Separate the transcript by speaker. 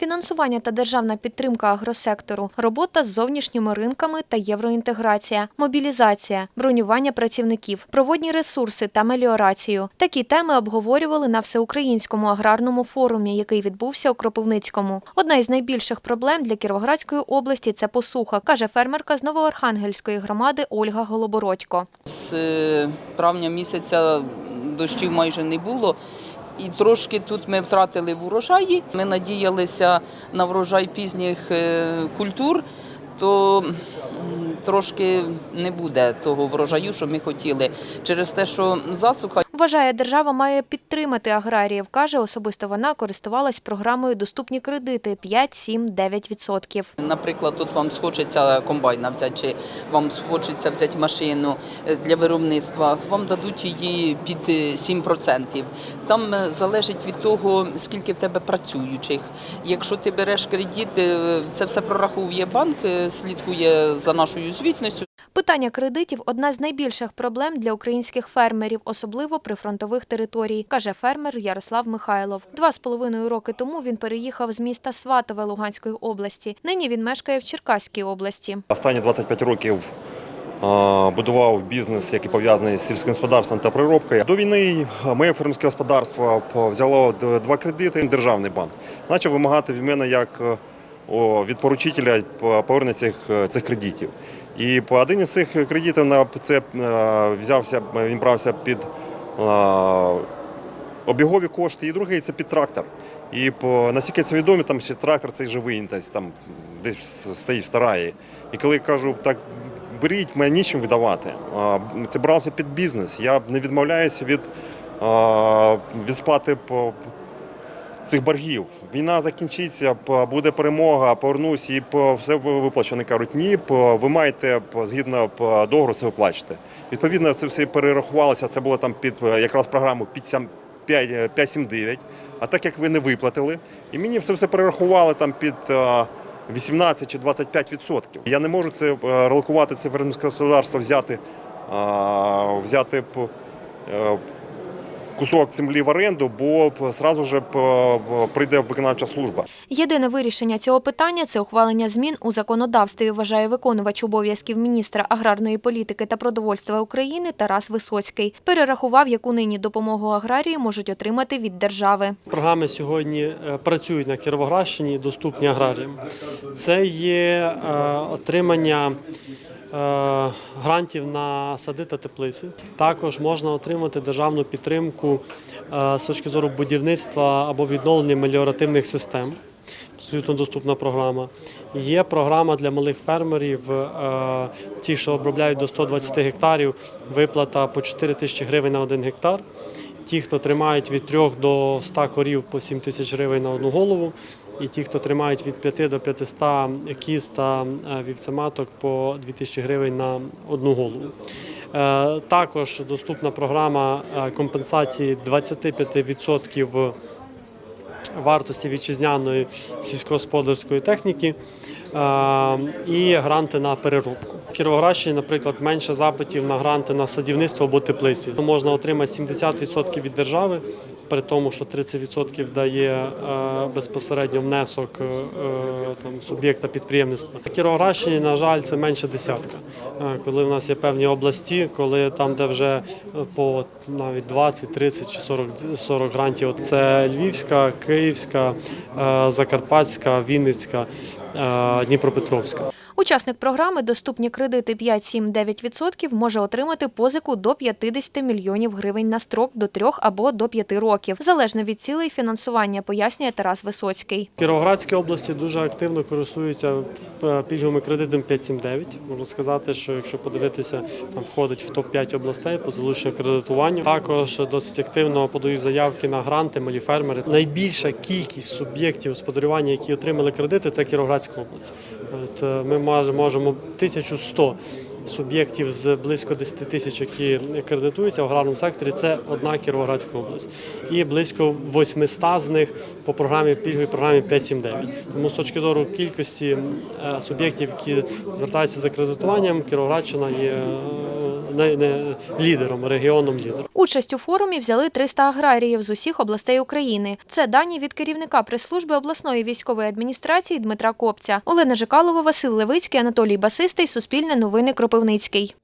Speaker 1: Фінансування та державна підтримка агросектору, робота з зовнішніми ринками та євроінтеграція, мобілізація, бронювання працівників, проводні ресурси та меліорацію. Такі теми обговорювали на всеукраїнському аграрному форумі, який відбувся у Кропивницькому. Одна із найбільших проблем для Кіровоградської області це посуха, каже фермерка з Новоархангельської громади Ольга Голобородько.
Speaker 2: З е, травня місяця дощів майже не було. І трошки тут ми втратили в урожаї. Ми надіялися на врожай пізніх е, культур, то трошки не буде того врожаю, що ми хотіли. Через те, що засуха
Speaker 1: Вважає, держава має підтримати аграріїв. Каже, особисто вона користувалась програмою Доступні кредити 5, 7, 9%.
Speaker 2: Наприклад, тут вам схочеться комбайна взяти, чи вам схочеться взяти машину е, для виробництва, вам дадуть її під е, 7%. Там е, залежить від того, скільки в тебе працюючих. Якщо ти береш кредит, е, це все прораховує банк, е, слідкує за нашою звітністю.
Speaker 1: Питання кредитів – одна з найбільших проблем для українських фермерів, особливо при фронтових територій, каже фермер Ярослав Михайлов. Два з половиною роки тому він переїхав з міста Сватове Луганської області. Нині він мешкає в Черкаській області.
Speaker 3: Останні 25 років е, будував бізнес, який пов'язаний з сільським господарством та переробкою. До війни моє фермерське господарство взяло два кредити. Державний банк почав вимагати від мене як е, від поручителя повернення цих, е, цих кредитів. І по один із цих кредитів на це е, взявся, він брався під е, обігові кошти, і другий це під трактор. І по наскільки це відомо, там ще трактор цей живий, десь там десь стоїть в стараї. І коли я кажу, так беріть, мене нічим видавати. Це брався під бізнес. Я не відмовляюся від, а, від сплати по. Цих боргів. Війна закінчиться, буде перемога, повернусь і все ви- виплачу. Вони кажуть, ні, ви маєте згідно договору це виплачувати. Відповідно, це все перерахувалося. Це було там під е, якраз програму під 5, е, 579. А так як ви не виплатили, і мені це все перерахували там під е, 18 чи 25 відсотків. Я не можу це е, релокувати це фермерське господарство, взяти, е, взяти е, кусок землі в оренду, бо сразу же п- прийде виконавча служба.
Speaker 1: Єдине вирішення цього питання – це ухвалення змін у законодавстві, вважає виконувач обов'язків міністра аграрної політики та продовольства України Тарас Висоцький. Перерахував, яку нині допомогу аграрії можуть отримати від держави.
Speaker 4: Програми сьогодні е, працюють на Кіровоградщині доступні аграріям. Це є е, отримання е, грантів на сади та теплиці. Також можна отримати державну підтримку е, з точки зору будівництва або відновлення меліоративних систем. Абсолютно доступна програма. Є програма для малих фермерів, е, ті, що обробляють до 120 гектарів, виплата по 4 тисячі гривень на один гектар. Ті, хто тримають від 3 до 100 корів по 7 тисяч гривень на одну голову, і ті, хто тримають від 5 до 500 кіз та е, вівцематок по 2 тисячі гривень на одну голову. Е, Також доступна програма компенсації 25% вартості вітчизняної сільськогосподарської техніки і гранти на переробку. В Кіровоградщині, наприклад, менше запитів на гранти на садівництво або теплиці. Можна отримати 70% від держави, при тому, що 30% дає е, безпосередньо внесок е, там, суб'єкта підприємництва. В Кіровоградщині, на жаль, це менше десятка. Е, Коли в нас є певні області, коли там, де вже по навіть 20, 30 чи 40, 40 грантів, це Львівська, Київська, Закарпатська, Вінницька, Дніпропетровська.
Speaker 1: Учасник програми «Доступні кредити 5-7-9% може отримати позику до 50 мільйонів гривень на строк до 3 або до 5 років, залежно від цілей фінансування, пояснює Тарас Висоцький.
Speaker 4: Кіровоградській області дуже активно користуються е, пільговими кредитами 579. Можна сказати, що якщо подивитися, там входить в топ-5 областей по залученню кредитуванню. Також досить активно подають заявки на гранти, малі фермери. Найбільша кількість суб'єктів господарювання, які отримали кредити, це Кіровоградська область. Е, ми можемо 1100 суб'єктів з близько 10 тисяч, які кредитуються в аграрному секторі, це одна Кіровоградська область. І близько 800 з них по програмі пільговій програмі 579. Тому з точки зору кількості е, суб'єктів, які звертаються за кредитуванням, Кіровоградщина є е, лідером, регіоном лідером.
Speaker 1: Участь у форумі взяли 300 аграріїв з усіх областей України. Це дані від керівника прес-служби обласної військової адміністрації Дмитра Копця. Олена Жикалова, Василь Левицький, Анатолій Басистий, Суспільне новини Кропивницький.